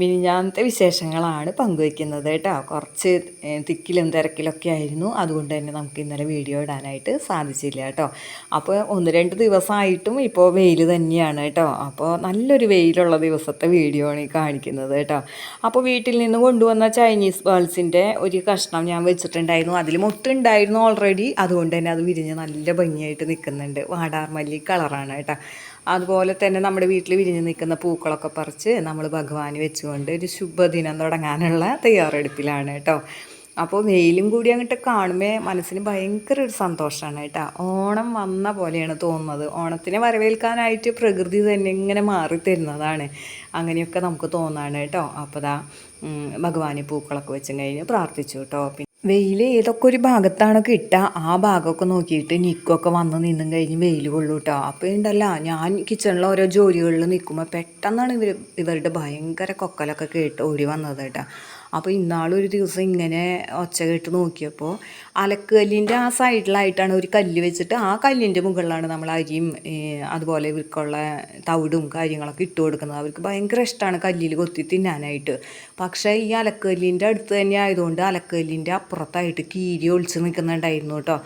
മിനിഞ്ഞാന്നത്തെ വിശേഷങ്ങളാണ് പങ്കുവയ്ക്കുന്നത് കേട്ടോ. കുറച്ച് തിക്കിലും തിരക്കിലൊക്കെ ആയിരുന്നു. അതുകൊണ്ട് തന്നെ നമുക്ക് ഇന്നലെ വീഡിയോ ഇടാനായിട്ട് സാധിച്ചില്ല കേട്ടോ. അപ്പോൾ ഒന്ന് രണ്ട് ദിവസമായിട്ടും ഇപ്പോൾ വെയിൽ തന്നെയാണ് കേട്ടോ. അപ്പോൾ നല്ലൊരു വെയിലുള്ള ദിവസത്തെ വീഡിയോ ആണ് ഈ കാണിക്കുന്നത് കേട്ടോ. അപ്പോൾ വീട്ടിൽ നിന്ന് കൊണ്ടുവന്ന ചൈനീസ് ബേൾസിന്റെ ഒരു കഷ്ണം ഞാൻ വെച്ചിട്ടുണ്ടായിരുന്നു. അതിൽ മുട്ടുണ്ടായിരുന്നു ഓൾറെഡി അതുകൊണ്ട് തന്നെ അത് വിരിഞ്ഞ് നല്ല ഭംഗിയായിട്ട് നിൽക്കുന്നുണ്ട്. വാടാർമല്ലി കളറാണ് കേട്ടോ. അതുപോലെ തന്നെ നമ്മുടെ വീട്ടിൽ വിരിഞ്ഞു നിൽക്കുന്ന പൂക്കളൊക്കെ പറിച്ച് നമ്മൾ ഭഗവാന് വെച്ചുകൊണ്ട് ഒരു ശുഭദിനം തുടങ്ങാനുള്ള തയ്യാറെടുപ്പിലാണ് കേട്ടോ. അപ്പോൾ വെയിലും കൂടി അങ്ങോട്ട് കാണുമ്പോൾ മനസ്സിന് ഭയങ്കര ഒരു സന്തോഷമാണ് കേട്ടോ. ഓണം വന്ന പോലെയാണ് തോന്നുന്നത്. ഓണത്തിനെ വരവേൽക്കാനായിട്ട് പ്രകൃതി തന്നെ ഇങ്ങനെ മാറി തരുന്നതാണ്. അങ്ങനെയൊക്കെ നമുക്ക് തോന്നാണ് കേട്ടോ. അപ്പോൾ ദാ ഭഗവാന് പൂക്കളൊക്കെ വെച്ചും കഴിഞ്ഞ് പ്രാർത്ഥിച്ചു കേട്ടോ. വെയിൽ ഏതൊക്കെ ഒരു ഭാഗത്താണോ കിട്ടുക? ആ ഭാഗമൊക്കെ നോക്കിയിട്ട് നിക്കൊക്കെ വന്ന് നിന്നും കഴിഞ്ഞ് വെയിൽ കൊള്ളൂ കേട്ടോ അപ്പോൾ ഉണ്ടല്ല ഞാൻ കിച്ചണിലെ ഓരോ ജോലികളിൽ നിൽക്കുമ്പോൾ പെട്ടെന്നാണ് ഇവർ ഇവരുടെ ഭയങ്കര കൊക്കലൊക്കെ കേട്ട് ഓടി വന്നത് കേട്ടോ. അപ്പോൾ ഇന്നാളൊരു ദിവസം ഇങ്ങനെ ഒച്ച കേട്ട് നോക്കിയപ്പോൾ അലക്കുകല്ലിന്റെ ആ സൈഡിലായിട്ടാണ് ഒരു കല്ല് വെച്ചിട്ട് ആ കല്ലിന്റെ മുകളിലാണ് നമ്മൾ അരിയും അതുപോലെ ഇവർക്കുള്ള തവിടും കാര്യങ്ങളൊക്കെ ഇട്ട് കൊടുക്കുന്നത്. അവർക്ക് ഭയങ്കര ഇഷ്ടമാണ് കല്ലിൽ കൊത്തി തിന്നാനായിട്ട്. പക്ഷേ ഈ അലക്കല്ലിന്റെ അടുത്ത് തന്നെ ആയതുകൊണ്ട് അലക്കല്ലിന്റെ അപ്പുറത്തായിട്ട് കീരി ഒളിച്ച് നിൽക്കുന്നുണ്ടായിരുന്നു കേട്ടോ.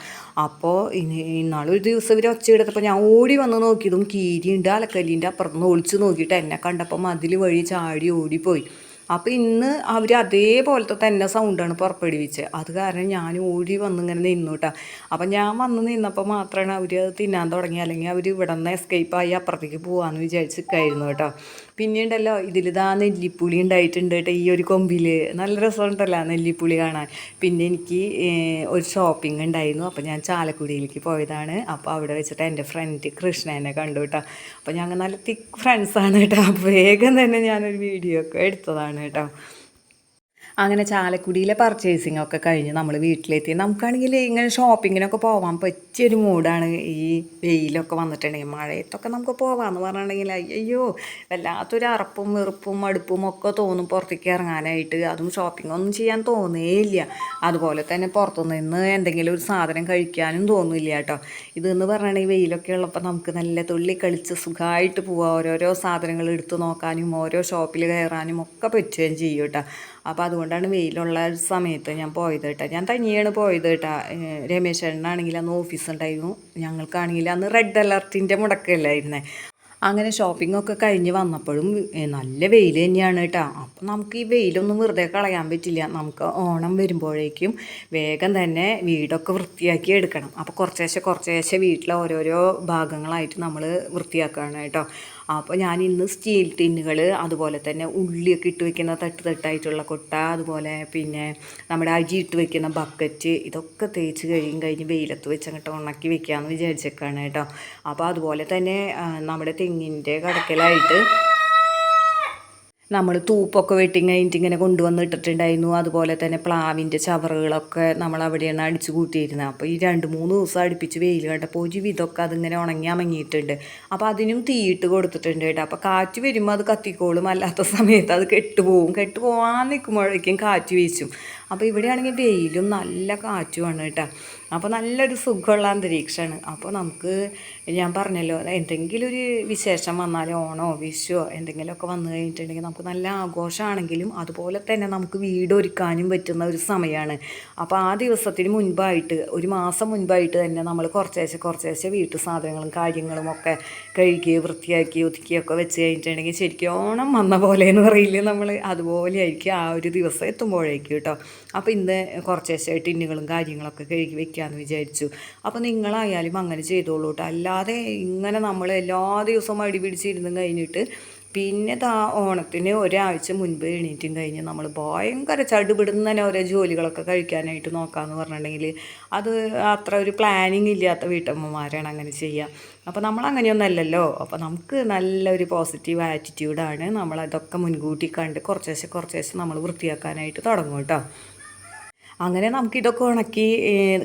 അപ്പോൾ ഇനി ഇന്നാളൊരു ദിവസം ഇവർ ഒച്ച എടുത്തപ്പോൾ ഞാൻ ഓടി വന്ന് നോക്കിയതും കീരിയുണ്ട് അലക്കല്ലിന്റെ അപ്പുറത്ത് നിന്ന് ഒളിച്ച് നോക്കിയിട്ട് എന്നെ കണ്ടപ്പം അതിൽ വഴി ചാടി ഓടിപ്പോയി. അപ്പോൾ ഇന്ന് അവർ അതേപോലത്തെ തന്നെ സൗണ്ടാണ് പുറപ്പെടുവിച്ചത് അത് കാരണം ഞാൻ ഓടി വന്ന് ഇങ്ങനെ നിന്നു കേട്ടോ അപ്പം ഞാൻ വന്ന് നിന്നപ്പോൾ മാത്രമാണ് അവർ തിന്നാൻ തുടങ്ങി അല്ലെങ്കിൽ അവർ ഇവിടെ നിന്ന് എസ്കേപ്പായി അപ്പുറത്തേക്ക് പോകാമെന്ന് വിചാരിച്ചിരിക്കായിരുന്നു കേട്ടോ പിന്നെയുണ്ടല്ലോ ഇതിലിതാ നെല്ലിപ്പുളി ഉണ്ടായിട്ടുണ്ട് കേട്ടോ ഈ ഒരു കൊമ്പിൽ നല്ല രസമുണ്ടല്ലോ നെല്ലിപ്പുളി കാണാൻ. പിന്നെ എനിക്ക് ഒരു ഷോപ്പിംഗ് ഉണ്ടായിരുന്നു. അപ്പോൾ ഞാൻ ചാലക്കുടിയിലേക്ക് പോയതാണ്. അപ്പോൾ അവിടെ വെച്ചിട്ട് എന്റെ ഫ്രണ്ട് കൃഷ്ണനെ കണ്ടു കേട്ടോ. അപ്പോൾ ഞങ്ങൾ നല്ല തിക്ക് ഫ്രണ്ട്സാണ് കേട്ടോ. അപ്പോൾ വേഗം തന്നെ ഞാനൊരു വീഡിയോ ഒക്കെ എടുത്തതാണ് കേട്ടോ. അങ്ങനെ ചാലക്കുടിയിലെ പർച്ചേസിംഗ് ഒക്കെ കഴിഞ്ഞ് നമ്മൾ വീട്ടിലെത്തി. നമുക്കാണെങ്കിൽ ഇങ്ങനെ ഷോപ്പിങ്ങിനൊക്കെ പോകാൻ പറ്റിയൊരു മൂഡാണ് ഈ വെയിലൊക്കെ വന്നിട്ടുണ്ടെങ്കിൽ മഴയത്തൊക്കെ നമുക്ക് പോകാമെന്ന് പറഞ്ഞിട്ടുണ്ടെങ്കിൽ അയ്യോ വല്ലാത്തൊരു അറപ്പും വെറുപ്പും മടുപ്പും ഒക്കെ തോന്നും പുറത്തേക്ക് ഇറങ്ങാനായിട്ട്. അതും ഷോപ്പിംഗ് ഒന്നും ചെയ്യാൻ തോന്നേയില്ല. അതുപോലെ തന്നെ പുറത്തുനിന്ന് എന്തെങ്കിലും ഒരു സാധനം കഴിക്കാനും തോന്നില്ല കേട്ടോ. ഇതെന്ന് പറഞ്ഞിട്ടുണ്ടെങ്കിൽ വെയിലൊക്കെ ഉള്ളപ്പോൾ നമുക്ക് നല്ല തുള്ളി കളിച്ച് സുഖമായിട്ട് പോവാം. ഓരോരോ സാധനങ്ങൾ എടുത്തു നോക്കാനും ഓരോ ഷോപ്പിൽ കയറാനും ഒക്കെ പറ്റുകയും ചെയ്യും കേട്ടോ. അപ്പോൾ അതുകൊണ്ടാണ് വെയിലുള്ള ഒരു സമയത്ത് ഞാൻ പോയത് കേട്ടോ. ഞാൻ തനിയാണ് പോയത് കേട്ടോ. രമേശേട്ടനാണെങ്കിൽ അന്ന് ഓഫീസ് ഉണ്ടായിരുന്നു ഞങ്ങൾക്കാണെങ്കിൽ അന്ന് റെഡ് അലർട്ടിന്റെ മുടക്കല്ലായിരുന്നേ അങ്ങനെ ഷോപ്പിംഗ് ഒക്കെ കഴിഞ്ഞ് വന്നപ്പോഴും നല്ല വെയിൽ തന്നെയാണ് കേട്ടോ. അപ്പം നമുക്ക് ഈ വെയിലൊന്നും വെറുതെ കളയാൻ പറ്റില്ല. നമുക്ക് ഓണം വരുമ്പോഴേക്കും വേഗം തന്നെ വീടൊക്കെ വൃത്തിയാക്കി എടുക്കണം. അപ്പോൾ കുറച്ചേശ്ശെ കുറച്ചേശ്ശെ വീട്ടിലെ ഓരോരോ ഭാഗങ്ങളായിട്ട് നമ്മൾ വൃത്തിയാക്കുകയാണ് കേട്ടോ. അപ്പോൾ ഞാൻ ഇന്ന് സ്റ്റീൽ ടിന്നുകൾ അതുപോലെ തന്നെ ഉള്ളിയൊക്കെ ഇട്ട് വെക്കുന്ന തട്ട് തട്ടായിട്ടുള്ള കൊട്ട അതുപോലെ പിന്നെ നമ്മുടെ അരി ഇട്ട് വെക്കുന്ന ബക്കറ്റ് ഇതൊക്കെ തേച്ച് കഴിയും കഴിഞ്ഞ് വെയിലത്ത് വെച്ച് അങ്ങോട്ട് ഉണക്കി വെക്കാമെന്ന് വിചാരിച്ചേക്കാണ് കേട്ടോ. അപ്പോൾ അതുപോലെ തന്നെ നമ്മുടെ തെങ്ങിന്റെ കടക്കലായിട്ട് നമ്മൾ തൂപ്പൊക്കെ വെട്ടി കഴിഞ്ഞിട്ട് ഇങ്ങനെ കൊണ്ടുവന്ന് ഇട്ടിട്ടുണ്ടായിരുന്നു. അതുപോലെ തന്നെ പ്ലാവിന്റെ ചവറുകളൊക്കെ നമ്മൾ അവിടെയാണ് അടിച്ചു കൂട്ടിയിരുന്നത്. അപ്പോൾ ഈ രണ്ട് മൂന്ന് ദിവസം അടുപ്പിച്ച് വെയിൽ കണ്ടപ്പോൾ ഒരു വിധമൊക്കെ അതിങ്ങനെ ഉണങ്ങി അമങ്ങിയിട്ടുണ്ട്. അപ്പോൾ അതിനും തീയിട്ട് കൊടുത്തിട്ടുണ്ട് കേട്ടോ. അപ്പോൾ കാറ്റ് വരുമ്പോൾ അത് കത്തിക്കോളും. അല്ലാത്ത സമയത്ത് അത് കെട്ടുപോകും. കെട്ടുപോകാൻ നിൽക്കുമ്പോഴേക്കും കാറ്റ് വീശും. അപ്പോൾ ഇവിടെയാണെങ്കിൽ വെയിലും നല്ല കാറ്റുമാണ് കേട്ടോ. അപ്പോൾ നല്ലൊരു സുഖമുള്ള അന്തരീക്ഷമാണ്. അപ്പോൾ നമുക്ക് ഞാൻ പറഞ്ഞല്ലോ എന്തെങ്കിലും ഒരു വിശേഷം വന്നാൽ ഓണോ വിഷുവോ എന്തെങ്കിലുമൊക്കെ വന്നു കഴിഞ്ഞിട്ടുണ്ടെങ്കിൽ നമുക്ക് നല്ല ആഘോഷമാണെങ്കിലും അതുപോലെ തന്നെ നമുക്ക് വീട് ഒരുക്കാനും പറ്റുന്ന ഒരു സമയമാണ്. അപ്പോൾ ആ ദിവസത്തിന് മുൻപായിട്ട് ഒരു മാസം മുൻപായിട്ട് തന്നെ നമ്മൾ കുറച്ചേശ്ശെ കുറച്ചേശ്ശെ വീട്ടു സാധനങ്ങളും കാര്യങ്ങളും ഒക്കെ കഴുകി വൃത്തിയാക്കി ഒതുക്കിയൊക്കെ വെച്ച് കഴിഞ്ഞിട്ടുണ്ടെങ്കിൽ ശരിക്കും ഓണം വന്ന പോലെ എന്ന് പറയില്ലേ നമ്മൾ അതുപോലെ ആയിരിക്കും ആ ഒരു ദിവസം എത്തുമ്പോഴേക്കും കേട്ടോ. അപ്പോൾ ഇന്ന് കുറച്ച് ദിവസമായി ടിന്നുകളും കാര്യങ്ങളൊക്കെ കഴുകി വെക്കാമെന്ന് വിചാരിച്ചു. അപ്പോൾ നിങ്ങളായാലും അങ്ങനെ ചെയ്തോളൂ കേട്ടോ അല്ലാതെ ഇങ്ങനെ നമ്മൾ എല്ലാ ദിവസവും അടി പിടിച്ചിരുന്നു കഴിഞ്ഞിട്ട് പിന്നെ താ ഓണത്തിന് ഒരാഴ്ച മുൻപ് എണീറ്റും കഴിഞ്ഞ് നമ്മൾ ഭയങ്കര ചടുപിടുന്ന തന്നെ ഓരോ ജോലികളൊക്കെ കഴിക്കാനായിട്ട് നോക്കാമെന്ന് പറഞ്ഞിട്ടുണ്ടെങ്കിൽ അത് അത്ര ഒരു പ്ലാനിങ് ഇല്ലാത്ത വീട്ടമ്മമാരാണ് അങ്ങനെ ചെയ്യുക അപ്പോൾ നമ്മൾ അങ്ങനെയൊന്നല്ലല്ലോ അപ്പോൾ നമുക്ക് നല്ലൊരു പോസിറ്റീവ് ആറ്റിറ്റ്യൂഡാണ് നമ്മളതൊക്കെ മുൻകൂട്ടി കണ്ട് കുറച്ചേശ്ശെ കുറച്ചേശ്ശെ നമ്മൾ വൃത്തിയാക്കാനായിട്ട് തുടങ്ങും കേട്ടോ അങ്ങനെ നമുക്ക് ഇതൊക്കെ ഉണക്കി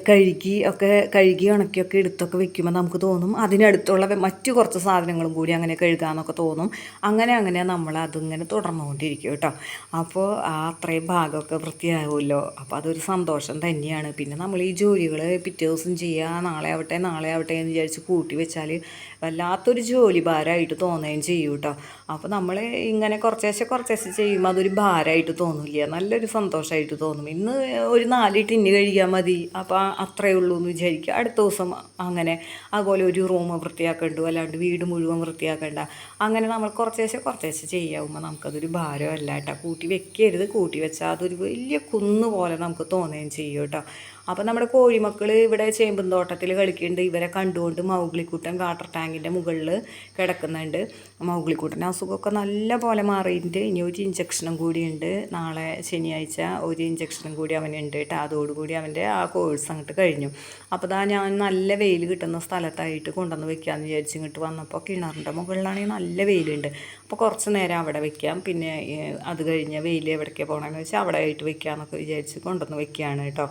കഴുകി ഒക്കെ കഴുകി ഉണക്കിയൊക്കെ എടുത്തൊക്കെ വെക്കുമ്പോൾ നമുക്ക് തോന്നും അതിനടുത്തുള്ള മറ്റു കുറച്ച് സാധനങ്ങളും കൂടി അങ്ങനെ കഴുകാമെന്നൊക്കെ തോന്നും. അങ്ങനെ അങ്ങനെ നമ്മൾ അതിങ്ങനെ തുടർന്നുകൊണ്ടിരിക്കും കേട്ടോ. അപ്പോൾ ആ അത്രയും ഭാഗമൊക്കെ വൃത്തിയാവുമല്ലോ. അപ്പോൾ അതൊരു സന്തോഷം തന്നെയാണ്. പിന്നെ നമ്മൾ ഈ ജോലികൾ പിറ്റേ ദിവസം ചെയ്യുക നാളെ ആവട്ടെ നാളെ ആവട്ടെ എന്ന് വിചാരിച്ച് കൂട്ടി വെച്ചാൽ വല്ലാത്തൊരു ജോലി ഭാരമായിട്ട് തോന്നുകയും ചെയ്യും കേട്ടോ. അപ്പോൾ നമ്മൾ ഇങ്ങനെ കുറച്ചേശ്ശെ കുറച്ചേശ്ശെ ചെയ്യുമ്പോൾ അതൊരു ഭാരമായിട്ട് തോന്നില്ല. നല്ലൊരു സന്തോഷമായിട്ട് തോന്നും. ഇന്ന് ഒരു നാല് ടിന്ന് കഴിക്കാൻ മതി. അപ്പോൾ അത്രയേ ഉള്ളൂ എന്ന് വിചാരിക്കുക അടുത്ത ദിവസം അങ്ങനെ അതുപോലെ ഒരു റൂം വൃത്തിയാക്കേണ്ടു അല്ലാണ്ട് വീട് മുഴുവൻ വൃത്തിയാക്കേണ്ട. അങ്ങനെ നമ്മൾ കുറച്ചേശ്ശെ കുറച്ചേശ്ശെ ചെയ്യാവുമ്പോൾ നമുക്കതൊരു ഭാരമല്ല കേട്ടോ. കൂട്ടി വെക്കരുത്. കൂട്ടി വെച്ചാൽ അതൊരു വലിയ കുന്ന് പോലെ നമുക്ക് തോന്നുകയും ചെയ്യും കേട്ടോ. അപ്പോൾ നമ്മുടെ കോഴിമക്കൾ ഇവിടെ ചേമ്പും തോട്ടത്തിൽ കളിക്കുന്നുണ്ട് ഇവരെ കണ്ടുകൊണ്ട് മൗഗ്ലിക്കൂട്ടൻ വാട്ടർ ടാങ്കിന്റെ മുകളിൽ കിടക്കുന്നുണ്ട്. മൗഗ്ലിക്കൂട്ടൻ അസുഖമൊക്കെ നല്ല പോലെ മാറിയിട്ടുണ്ട്. ഇനി ഒരു ഇഞ്ചക്ഷനും കൂടിയുണ്ട്. നാളെ ശനിയാഴ്ച ഒരു ഇഞ്ചക്ഷനും കൂടി അവനുണ്ട് കേട്ടോ. അതോടുകൂടി അവന്റെ ആ കോഴ്സ് അങ്ങോട്ട് കഴിഞ്ഞു. അപ്പോൾ ഇതാ ഞാൻ നല്ല വെയിൽ കിട്ടുന്ന സ്ഥലത്തായിട്ട് കൊണ്ടുവന്ന് വെക്കാമെന്ന് വിചാരിച്ച് ഇങ്ങോട്ട് വന്നപ്പോൾ കിണറിന്റെ മുകളിലാണെങ്കിൽ നല്ല വെയിലുണ്ട്. അപ്പോൾ കുറച്ച് നേരം അവിടെ വെക്കാം. പിന്നെ അത് കഴിഞ്ഞ് വെയിൽ എവിടേക്കാണ് പോകണമെന്ന് വെച്ചാൽ അവിടെ ആയിട്ട് വെക്കാമെന്നൊക്കെ വിചാരിച്ച് കൊണ്ടുവന്ന് വെക്കുകയാണ് കേട്ടോ.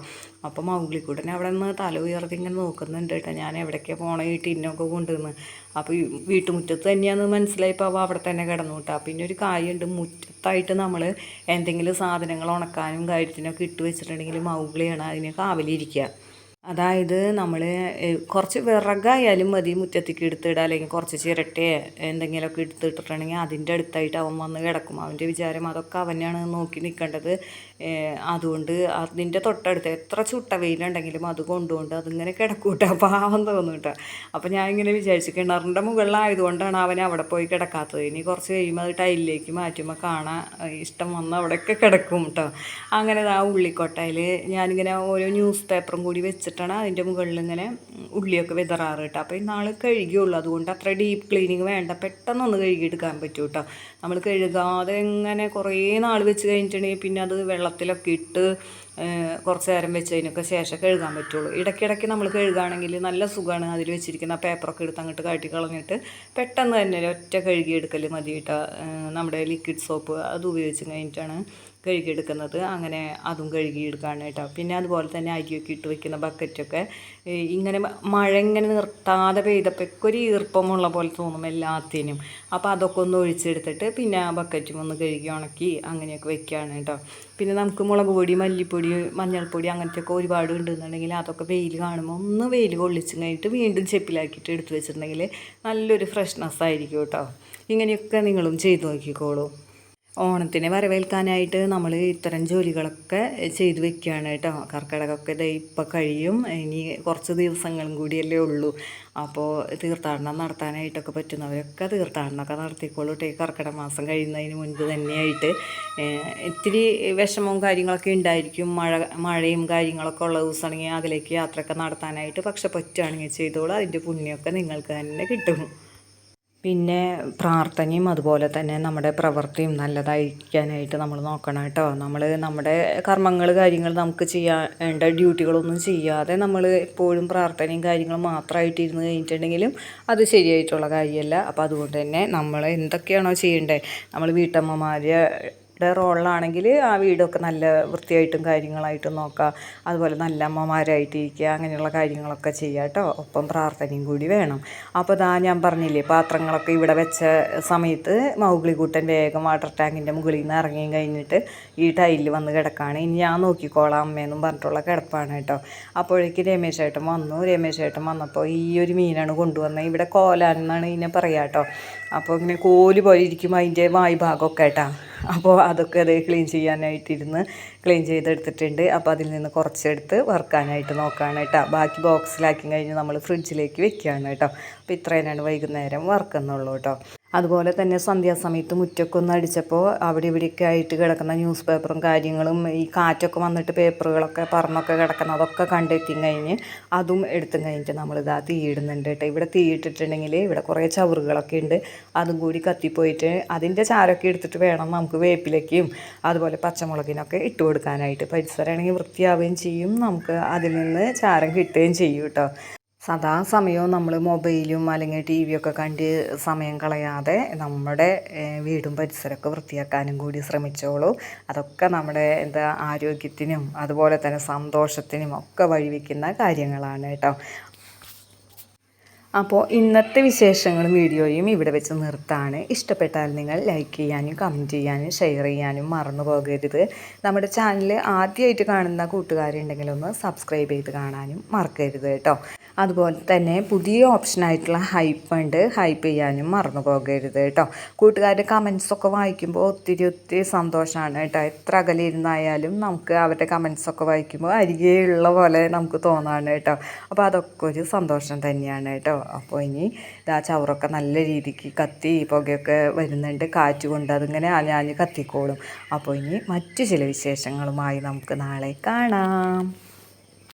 അപ്പോൾ മൗഗ്ലിക്കൂട്ടനെ അവിടെ നിന്ന് തല ഉയർത്തി ഇങ്ങനെ നോക്കുന്നുണ്ട് കേട്ടോ. ഞാൻ എവിടേക്കാണ് പോകണം ഈ ടിന്നൊക്കെ കൊണ്ടുവന്ന്. അപ്പോൾ വീട്ടുമുറ്റത്ത് തന്നെയാന്ന് മനസ്സിലായപ്പോൾ അവ അവിടെ തന്നെ കിടന്നു കേട്ടോ. പിന്നെ ഒരു കാര്യമുണ്ട്. മുറ്റത്തായിട്ട് നമ്മൾ എന്തെങ്കിലും സാധനങ്ങൾ ഉണക്കാനും കാര്യത്തിനൊക്കെ ഇട്ട് വെച്ചിട്ടുണ്ടെങ്കിൽ മൗഗ്ലിയാണ് അതിനൊക്കെ കാവലിരിക്കുക. അതായത് നമ്മൾ കുറച്ച് വിറകായാലും മതി മുറ്റത്തേക്ക് എടുത്തിടുക അല്ലെങ്കിൽ കുറച്ച് ചിരട്ടയോ എന്തെങ്കിലുമൊക്കെ എടുത്തിട്ടിട്ടുണ്ടെങ്കിൽ അതിന്റെ അടുത്തായിട്ട് അവൻ വന്ന് കിടക്കും. അവന്റെ വിചാരം അതൊക്കെ അവനാണ് നോക്കി നിൽക്കേണ്ടത്. അതുകൊണ്ട് അതിന്റെ തൊട്ടടുത്ത് എത്ര ചുട്ട വെയിലുണ്ടെങ്കിലും അത് കൊണ്ടുകൊണ്ട് അതിങ്ങനെ കിടക്കൂട്ടോ. പാവം തോന്നും കേട്ടോ. അപ്പോൾ ഞാൻ ഇങ്ങനെ വിചാരിച്ചു കിണറിന്റെ മുകളിലായതുകൊണ്ടാണ് അവൻ അവിടെ പോയി കിടക്കാത്തത്. ഇനി കുറച്ച് കഴിയുമ്പോൾ അത് ടൈലിലേക്ക് മാറ്റുമ്പോൾ കാണാൻ ഇഷ്ടം വന്ന് അവിടെയൊക്കെ കിടക്കും കേട്ടോ. അങ്ങനെ ആ ഉള്ളിക്കൊട്ടയിൽ ഞാനിങ്ങനെ ഓരോ ന്യൂസ് പേപ്പറും കൂടി വെച്ചിട്ടാണ് അതിന്റെ മുകളിൽ ഇങ്ങനെ ഉള്ളിയൊക്കെ വിതറാറ് കേട്ടോ. അപ്പോൾ ഇന്നാൾ കഴുകിയുള്ളൂ. അതുകൊണ്ട് അത്ര ഡീപ്പ് ക്ലീനിങ് വേണ്ട. പെട്ടെന്നൊന്ന് കഴുകിയെടുക്കാൻ പറ്റും കേട്ടോ. നമ്മൾ കഴുകാതെ ഇങ്ങനെ കുറേ നാൾ വെച്ച് കഴിഞ്ഞിട്ടുണ്ടെങ്കിൽ പിന്നെ അത് വെള്ളത്തിലൊക്കെ ഇട്ട് കുറച്ച് നേരം വെച്ചതിനൊക്കെ ശേഷം കഴുകാൻ പറ്റുള്ളൂ. ഇടയ്ക്കിടയ്ക്ക് നമ്മൾ കഴുകുകയാണെങ്കിൽ നല്ല സുഖമാണ് അതിൽ വെച്ചിരിക്കുന്ന പേപ്പറൊക്കെ എടുത്ത് അങ്ങോട്ട് കാട്ടി കളഞ്ഞിട്ട് പെട്ടെന്ന് തന്നെ ഒറ്റ കഴുകിയെടുക്കൽ മതി കേട്ടോ നമ്മുടെ ലിക്വിഡ് സോപ്പ് അത് ഉപയോഗിച്ച് കഴിഞ്ഞിട്ടാണ് കഴുകിയെടുക്കുന്നത്. അങ്ങനെ അതും കഴുകിയെടുക്കുകയാണ് കേട്ടോ പിന്നെ അതുപോലെ തന്നെ അരിയൊക്കെ ഇട്ട് വയ്ക്കുന്ന ബക്കറ്റൊക്കെ. ഇങ്ങനെ മഴ ഇങ്ങനെ നിർത്താതെ പെയ്തപ്പോൾ ഒരു ഈർപ്പമുള്ള പോലെ തോന്നും എല്ലാത്തിനും. അപ്പോൾ അതൊക്കെ ഒന്ന് ഒഴിച്ചെടുത്തിട്ട് പിന്നെ ആ ബക്കറ്റും ഒന്ന് കഴുകി ഉണക്കി അങ്ങനെയൊക്കെ വെക്കുകയാണ് കേട്ടോ. പിന്നെ നമുക്ക് മുളക് പൊടി മല്ലിപ്പൊടി മഞ്ഞൾപ്പൊടി അങ്ങനത്തെയൊക്കെ ഒരുപാട് ഉണ്ടെന്നുണ്ടെങ്കിൽ അതൊക്കെ വെയിൽ കാണുമ്പോൾ ഒന്ന് വെയിൽ കൊള്ളിച്ച് കഴിഞ്ഞിട്ട് വീണ്ടും ചെപ്പിലാക്കിയിട്ട് എടുത്ത് വെച്ചിട്ടുണ്ടെങ്കിൽ നല്ലൊരു ഫ്രഷ്നെസ് ആയിരിക്കും കേട്ടോ. ഇങ്ങനെയൊക്കെ നിങ്ങളും ചെയ്തു നോക്കിക്കോളൂ. ഓണത്തിനെ വരവേൽക്കാനായിട്ട് നമ്മൾ ഇത്തരം ജോലികളൊക്കെ ചെയ്തു വെക്കുകയാണ് കേട്ടോ. കർക്കിടകമൊക്കെ ഇത് ഇപ്പം കഴിയും. ഇനി കുറച്ച് ദിവസങ്ങളും കൂടിയല്ലേ ഉള്ളൂ. അപ്പോൾ തീർത്ഥാടനം നടത്താനായിട്ടൊക്കെ പറ്റുന്നവരൊക്കെ തീർത്ഥാടനമൊക്കെ നടത്തിക്കോളൂ കേട്ടോ. കർക്കിടക മാസം കഴിയുന്നതിന് മുൻപ് തന്നെയായിട്ട്. ഇത്തിരി വിഷമവും കാര്യങ്ങളൊക്കെ ഉണ്ടായിരിക്കും. മഴ മഴയും കാര്യങ്ങളൊക്കെ ഉള്ള ദിവസമാണെങ്കിൽ അതിലേക്ക് യാത്രയൊക്കെ നടത്താനായിട്ട് പക്ഷെ പറ്റുകയാണെങ്കിൽ ചെയ്തോളൂ. അതിന്റെ പുണ്യമൊക്കെ നിങ്ങൾക്ക് തന്നെ കിട്ടും. പിന്നെ പ്രാർത്ഥനയും അതുപോലെ തന്നെ നമ്മുടെ പ്രവൃത്തിയും നല്ലതായിരിക്കാനായിട്ട് നമ്മൾ നോക്കണം കേട്ടോ. നമ്മൾ നമ്മുടെ കർമ്മങ്ങൾ കാര്യങ്ങൾ നമുക്ക് ചെയ്യേണ്ട ഡ്യൂട്ടികളൊന്നും ചെയ്യാതെ നമ്മൾ എപ്പോഴും പ്രാർത്ഥനയും കാര്യങ്ങളും മാത്രമായിട്ട് ഇരുന്ന് കഴിഞ്ഞിട്ടുണ്ടെങ്കിലും അത് ശരിയായിട്ടുള്ള കാര്യമല്ല. അപ്പോൾ അതുകൊണ്ട് തന്നെ നമ്മൾ എന്തൊക്കെയാണോ ചെയ്യേണ്ടത്? നമ്മൾ വീട്ടമ്മമാരെ ടെ റോളിലാണെങ്കിൽ ആ വീടൊക്കെ നല്ല വൃത്തിയായിട്ടും കാര്യങ്ങളായിട്ടും നോക്കുക അതുപോലെ നല്ല അമ്മമാരായിട്ടിരിക്കുക അങ്ങനെയുള്ള കാര്യങ്ങളൊക്കെ ചെയ്യുക കേട്ടോ ഒപ്പം പ്രാർത്ഥനയും കൂടി വേണം. അപ്പോൾ ഇതാ ഞാൻ പറഞ്ഞില്ലേ പാത്രങ്ങളൊക്കെ ഇവിടെ വെച്ച സമയത്ത് മൗഗ്ലിക്കുട്ടൻ വേഗം വാട്ടർ ടാങ്കിന്റെ മുകളിൽ നിന്ന് ഇറങ്ങി കഴിഞ്ഞിട്ട് ഈ ടൈലിൽ വന്ന് കിടക്കുകയാണ് ഇനി ഞാൻ നോക്കിക്കോളാം അമ്മയെന്നും പറഞ്ഞിട്ടുള്ള കിടപ്പാണ് കേട്ടോ അപ്പോഴേക്ക് രമേശ് ഏട്ടൻ വന്നു. രമേശ് ഏട്ടൻ വന്നപ്പോൾ ഈ ഒരു മീനാണ് കൊണ്ടുവന്നത് ഇവിടെ കോലാൻ എന്നാണ് ഇതിനെ പറയുക കേട്ടോ അപ്പോൾ ഇങ്ങനെ കോൽ പോലെ ഇരിക്കും അതിന്റെ വായ് ഭാഗമൊക്കെ കേട്ടോ അപ്പോൾ അതൊക്കെ അത് ക്ലീൻ ചെയ്യാനായിട്ടിരുന്ന് ക്ലീൻ ചെയ്തെടുത്തിട്ടുണ്ട്. അപ്പോൾ അതിൽ നിന്ന് കുറച്ചെടുത്ത് വറുക്കാനായിട്ട് നോക്കുകയാണ് കേട്ടോ. ബാക്കി ബോക്സിലാക്കി കഴിഞ്ഞ് നമ്മൾ ഫ്രിഡ്ജിലേക്ക് വെക്കുകയാണ് കേട്ടോ. അപ്പോൾ ഇത്രയാണ് വൈകുന്നേരം വറുക്കുന്നുള്ളൂ കേട്ടോ. അതുപോലെ തന്നെ സന്ധ്യാസമയത്ത് മുറ്റൊക്കെ ഒന്ന് അടിച്ചപ്പോൾ അവിടെ ഇവിടെയൊക്കെ ആയിട്ട് കിടക്കുന്ന ന്യൂസ് പേപ്പറും കാര്യങ്ങളും ഈ കാറ്റൊക്കെ വന്നിട്ട് പേപ്പറുകളൊക്കെ പറന്നൊക്കെ കിടക്കുന്നതൊക്കെ കണ്ടെത്തിയും കഴിഞ്ഞ് അതും എടുത്തും കഴിഞ്ഞിട്ട് നമ്മളിതാ തീയിടുന്നുണ്ട് കേട്ടോ. ഇവിടെ തീയിട്ടിട്ടുണ്ടെങ്കിൽ ഇവിടെ കുറേ ചവറുകളൊക്കെ ഉണ്ട്. അതും കൂടി കത്തിപ്പോയിട്ട് അതിന്റെ ചാരമൊക്കെ എടുത്തിട്ട് വേണം നമുക്ക് വേപ്പിലേക്കും അതുപോലെ പച്ചമുളകിനൊക്കെ ഇട്ട് കൊടുക്കാനായിട്ട്. പരിസരമാണെങ്കിൽ വൃത്തിയാവുകയും ചെയ്യും. നമുക്ക് അതിൽ നിന്ന് ചാരം കിട്ടുകയും ചെയ്യും കേട്ടോ. സദാസമയവും നമ്മൾ മൊബൈലും അല്ലെങ്കിൽ ടി വിയൊക്കെ കണ്ട് സമയം കളയാതെ നമ്മുടെ വീടും പരിസരമൊക്കെ വൃത്തിയാക്കാനും കൂടി ശ്രമിച്ചോളൂ. അതൊക്കെ നമ്മുടെ എന്താ ആരോഗ്യത്തിനും അതുപോലെ തന്നെ സന്തോഷത്തിനും ഒക്കെ വഴിവെക്കുന്ന കാര്യങ്ങളാണ് കേട്ടോ. അപ്പോൾ ഇന്നത്തെ വിശേഷങ്ങളും വീഡിയോയും ഇവിടെ വെച്ച് നിർത്താണ്. ഇഷ്ടപ്പെട്ടാൽ നിങ്ങൾ ലൈക്ക് ചെയ്യാനും കമന്റ് ചെയ്യാനും ഷെയർ ചെയ്യാനും മറന്നു പോകരുത്. നമ്മുടെ ചാനൽ ആദ്യമായിട്ട് കാണുന്ന കൂട്ടുകാരുണ്ടെങ്കിൽ ഒന്ന് സബ്സ്ക്രൈബ് ചെയ്ത് കാണാനും മറക്കരുത് കേട്ടോ. അതുപോലെ തന്നെ പുതിയ ഓപ്ഷനായിട്ടുള്ള ഹൈപ്പ് ഉണ്ട്. ഹൈപ്പ് ചെയ്യാനും മറന്നു പോകരുത് കേട്ടോ കൂട്ടുകാരുടെ കമൻസൊക്കെ വായിക്കുമ്പോൾ ഒത്തിരി ഒത്തിരി സന്തോഷമാണ് കേട്ടോ എത്ര അകലിരുന്നായാലും നമുക്ക് അവരുടെ കമൻസൊക്കെ വായിക്കുമ്പോൾ അരികെയുള്ള പോലെ നമുക്ക് തോന്നാണ് കേട്ടോ അപ്പോൾ അതൊക്കെ ഒരു സന്തോഷം തന്നെയാണ് കേട്ടോ അപ്പോൾ ഇനി ഇതാ ചവറൊക്കെ നല്ല രീതിക്ക് കത്തി പുകയൊക്കെ വരുന്നുണ്ട്. കാറ്റ് കൊണ്ട് അതിങ്ങനെ ഞാൻ കത്തിക്കോളും. അപ്പോൾ ഇനി മറ്റു ചില വിശേഷങ്ങളുമായി നമുക്ക് നാളെ കാണാം.